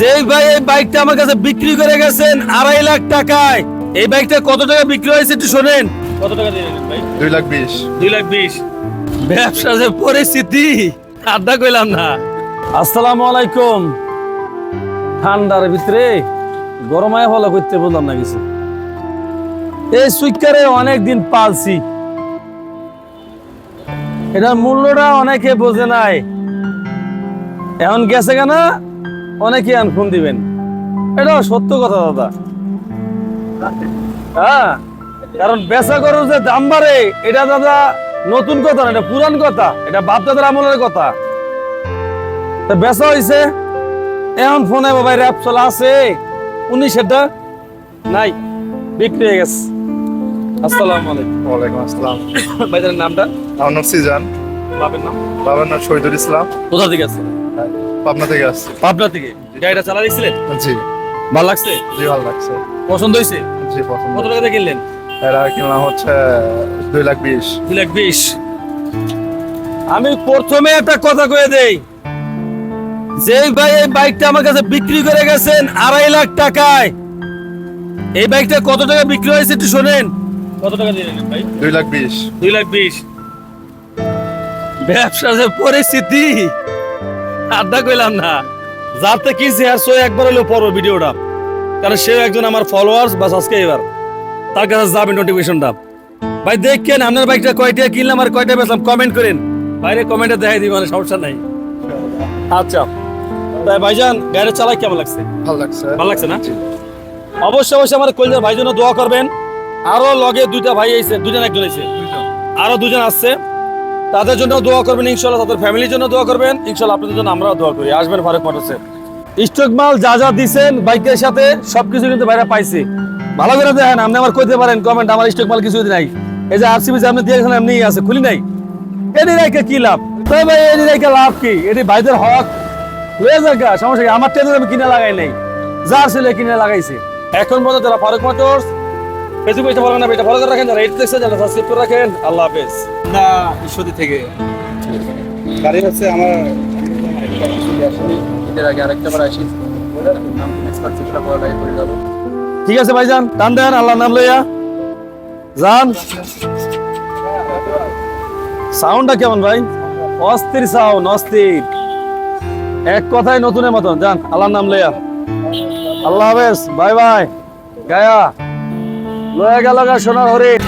যে ভাই এই বাইকটা আমার কাছে বিক্রি করে গেছেন আড়াই লাখ টাকায়। এই বাইকটা কত টাকা বিক্রি হয়েছে একটু শোনেন। কত টাকা দিয়ে ভাই? দুই লাখ বিশ। দুই লাখ বিশ। ব্যবসা যে পরিস্থিতি আড্ডা কইলাম না। আসসালামু আলাইকুম। ঠান্ডার ভিতরে গরমায় ফলো করতে বললাম না কিছু। এই সুইকারে অনেক দিন পালছি। এটার মূল্যটা অনেকে বোঝে নাই। এখন গেছে কেন? অনেকে এখন ফোন দিবেন। এটা সত্য কথা দাদা। হ্যাঁ কারণ বেচা গরুর যে দাম বাড়ে এটা দাদা নতুন কথা না এটা পুরান কথা এটা বাপ দাদার আমলের কথা। তা বেচা হয়েছে এখন ফোনে বাবা র্যাপ চলা আছে উনিশেরটা নাই বিক্রি হয়ে গেছে। আসসালামু আলাইকুম। ওয়ালাইকুম আসসালাম। ভাইদের নামটা? আমার নাম সিজান। বাপের নাম? বাবার নাম শহীদুল ইসলাম। কোথা থেকে আছে পাবনা থেকে আসছি। পাবনা থেকে? গাড়িটা চালা দেখছিলেন? জি। ভালো লাগছে? জি ভালো লাগছে। পছন্দ হয়েছে? জি পছন্দ। কত টাকা কিনলেন? এরা কিনলাম হচ্ছে দুই লাখ বিশ। দুই লাখ বিশ। আমি প্রথমে একটা কথা কয়ে দেই। যে ভাই এই বাইকটা আমার কাছে বিক্রি করে গেছেন আড়াই লাখ টাকায় এই বাইকটা কত টাকা বিক্রি হয়েছে একটু শোনেন। কত টাকা দিয়ে দিলেন ভাই? দুই লাখ বিশ। দুই লাখ বিশ। ব্যবসা যে পরিস্থিতি। আড্ডা কইলাম না। থেকে কি শেয়ার সো একবার হলো পড়ো ভিডিওটা। কারণ সেও একজন আমার ফলোয়ার্স বা সাবস্ক্রাইবার তার কাছে যাবে নোটিফিকেশনটা ভাই দেখেন আপনার বাইকটা কয়টা কিনলাম আর কয়টা বেচলাম কমেন্ট করেন। বাইরে কমেন্টে দেখাই দিই মানে সমস্যা নাই। আচ্ছা। তাই ভাইজান গাড়ি চালাই কেমন লাগছে? ভালো লাগছে। ভালো লাগছে না? অবশ্যই অবশ্যই আমার কলজার ভাই জন্য দোয়া করবেন। আরও লগে দুইটা ভাই আইছে দুজন একজন আইছে। আরও দুজন আসছে। তাদের জন্য দোয়া করবেন, ইনশাল্লাহ তাদের ফ্যামিলির জন্য দোয়া করবেন। ইনশাল্লাহ আপনাদের জন্য আমরাও দোয়া করি। আসবেন ফারুক মোটরসে। স্টক মাল যা যা দিছেন বাইকের সাথে, সবকিছু কিন্তু বাইরে পাইছি। ভালো করে দেখেন, আপনি আমার কইতে পারেন কমেন্ট আমার স্টক মাল কিছু নাই। এই যে আরসিবি যে আপনি দিয়েছেন এমনি আছে, খুলি নাই। এটি রেখে কি লাভ? তাই ভাই এটি রেখে লাভ কি? এটি ভাইদের হক। হয়ে যাক সমস্যা কি? আমার টেনে আমি কিনে লাগাই নাই। যার ছেলে কিনে লাগাইছে। এখন পর্যন্ত যারা ফারুক মোটরস ফেসবুক পেজটা ফলো না এটা ফলো করে রাখেন যারা এটি দেখছেন যারা সাবস্ক্রাইব করে রাখেন আল্লাহ হাফেজ। না ঈশ্বরদী থেকে। গাড়ি হচ্ছে আমার ঈদের আগে আরেকটা বার আসি। ঠিক আছে ভাইজান টান দেন আল্লাহ নাম লইয়া। যান। সাউন্ডটা কেমন ভাই? অস্থির সাউন্ড অস্থির। এক কথায় নতুনের মতন। যান আল্লাহর নাম লইয়া। আল্লাহ হাফেজ বাই বাই। গায়া। লয়া গেল গা সোনার হরিণ।